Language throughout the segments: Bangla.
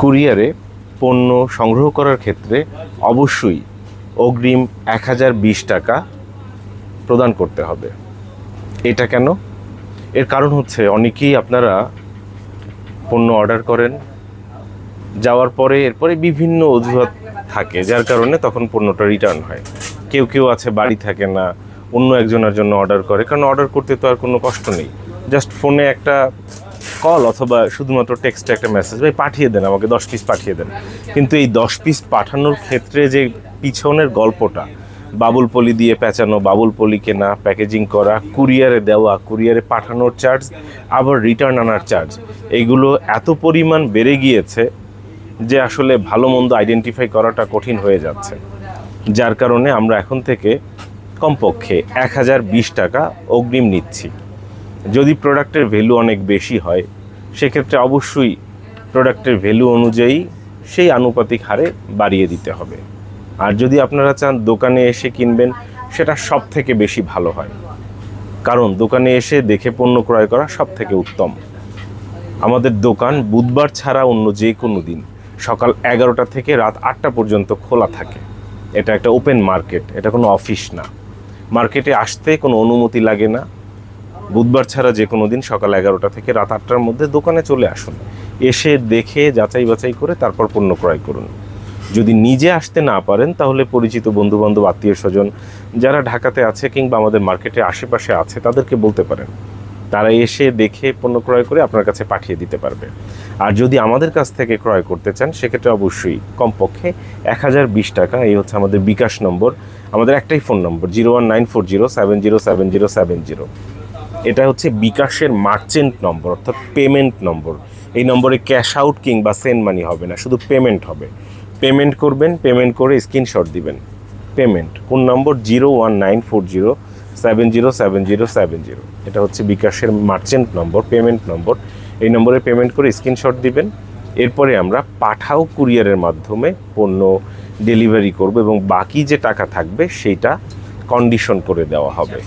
কুরিয়ারে পণ্য সংগ্রহ করার ক্ষেত্রে অবশ্যই অগ্রিম এক হাজার বিশ টাকা প্রদান করতে হবে। এটা কেন? এর কারণ হচ্ছে অনেকেই আপনারা পণ্য অর্ডার করেন, যাওয়ার পরে এরপরে বিভিন্ন অজুহাত থাকে, যার কারণে তখন পণ্যটা রিটার্ন হয়। কেউ কেউ আছে, বাড়ি থাকে না, অন্য একজনের জন্য অর্ডার করে, কারণ অর্ডার করতে তো আর কোনো কষ্ট নেই। জাস্ট ফোনে একটা কল অথবা শুধুমাত্র টেক্সটে একটা মেসেজ ভাই, পাঠিয়ে দেন আমাকে, দশ পিস পাঠিয়ে দেন। কিন্তু এই দশ পিস পাঠানোর ক্ষেত্রে যে পিছনের গল্পটা, বাবুল পলি দিয়ে পেঁচানো, বাবুল পলি কেনা প্যাকেজিং করা কুরিয়ারে দেওয়া কুরিয়ারে পাঠানোর চার্জ আবার রিটার্ন আনার চার্জ এইগুলো এত পরিমাণ বেড়ে গিয়েছে যে আসলে ভালো মন্দ আইডেন্টিফাই করাটা কঠিন হয়ে যাচ্ছে। যার কারণে আমরা এখন থেকে কমপক্ষে এক হাজার বিশ টাকা অগ্রিম নিচ্ছি। যদি প্রোডাক্টের ভ্যালু অনেক বেশি হয়, সেক্ষেত্রে অবশ্যই প্রোডাক্টের ভ্যালু অনুযায়ী সেই আনুপাতিক হারে বাড়িয়ে দিতে হবে। আর যদি আপনারা চান দোকানে এসে কিনবেন, সেটা সব থেকে বেশি ভালো হয়। কারণ দোকানে এসে দেখে পণ্য ক্রয় করা সব থেকে উত্তম। আমাদের দোকান বুধবার ছাড়া অন্য যে কোনো দিন, সকাল এগারোটা থেকে রাত আটটা পর্যন্ত খোলা থাকে। এটা একটা ওপেন মার্কেট এটা কোনো অফিস না। মার্কেটে আসতে কোনো অনুমতি লাগে না। বুধবার ছাড়া যে কোনো দিন সকাল এগারোটা থেকে রাত আটটার মধ্যে দোকানে চলে আসুন। এসে দেখে, যাচাই বাছাই করে তারপর পণ্য ক্রয় করুন। যদি নিজে আসতে না পারেন, তাহলে পরিচিত বন্ধুবান্ধব, আত্মীয় স্বজন যারা ঢাকাতে আছে কিংবা আমাদের মার্কেটের আশেপাশে আছে, তাদেরকে বলতে পারেন। তারা এসে দেখে পণ্য ক্রয় করে আপনার কাছে পাঠিয়ে দিতে পারবে। আর যদি আমাদের কাছ থেকে ক্রয় করতে চান, সেক্ষেত্রে অবশ্যই কমপক্ষে এক হাজার বিশ টাকা, এই হচ্ছে আমাদের বিকাশ নম্বর। আমাদের একটাই phone number, zero one nine four zero seven zero seven zero seven zero. এটা হচ্ছে বিকাশের মার্চেন্ট নম্বর, অর্থাৎ পেমেন্ট নম্বর। এই নম্বরে ক্যাশ আউট কিংবা সেন্ড মানি হবে না, শুধু পেমেন্ট হবে। পেমেন্ট করবেন, পেমেন্ট করে স্ক্রিনশট দিবেন। পেমেন্ট কোন number zero one nine four zero, seven zero seven zero seven zero. এটা হচ্ছে বিকাশের মার্চেন্ট নম্বর, পেমেন্ট নম্বর। এই নম্বরে পেমেন্ট করে স্ক্রিনশট দিবেন। এরপরে আমরা পাঠাও কুরিয়ারের মাধ্যমে পণ্য ডেলিভারি করব এবং বাকি যে টাকা থাকবে সেইটা কন্ডিশন করে দেওয়া হবে।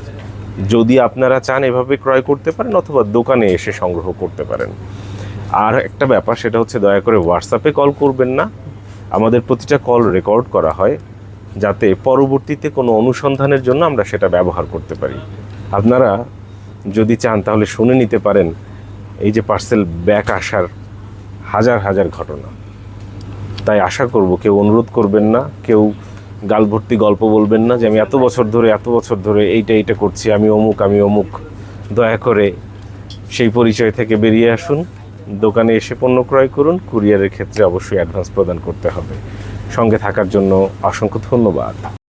যদি আপনারা চান এভাবে ক্রয় করতে পারেন অথবা দোকানে এসে সংগ্রহ করতে পারেন। আর একটা ব্যাপার, সেটা হচ্ছে দয়া করে হোয়াটসঅ্যাপে কল করবেন না। আমাদের প্রতিটা কল রেকর্ড করা হয়, যাতে পরবর্তীতে কোনো অনুসন্ধানের জন্য আমরা সেটা ব্যবহার করতে পারি। আপনারা যদি চান তাহলে শুনে নিতে পারেন, এই যে পার্সেল ব্যাক আসার হাজার হাজার ঘটনা। তাই আশা করব কেউ অনুরোধ করবেন না, কেউ গাল ভর্তি গল্প বলবেন না যে আমি এত বছর ধরে, এত বছর ধরে এইটা এইটা করছি, আমি অমুক আমি অমুক। দয়া করে সেই পরিচয় থেকে বেরিয়ে আসুন। দোকানে এসে পণ্য ক্রয় করুন, কুরিয়ারের ক্ষেত্রে অবশ্যই অ্যাডভান্স প্রদান করতে হবে। সঙ্গে থাকার জন্য অসংখ্য ধন্যবাদ।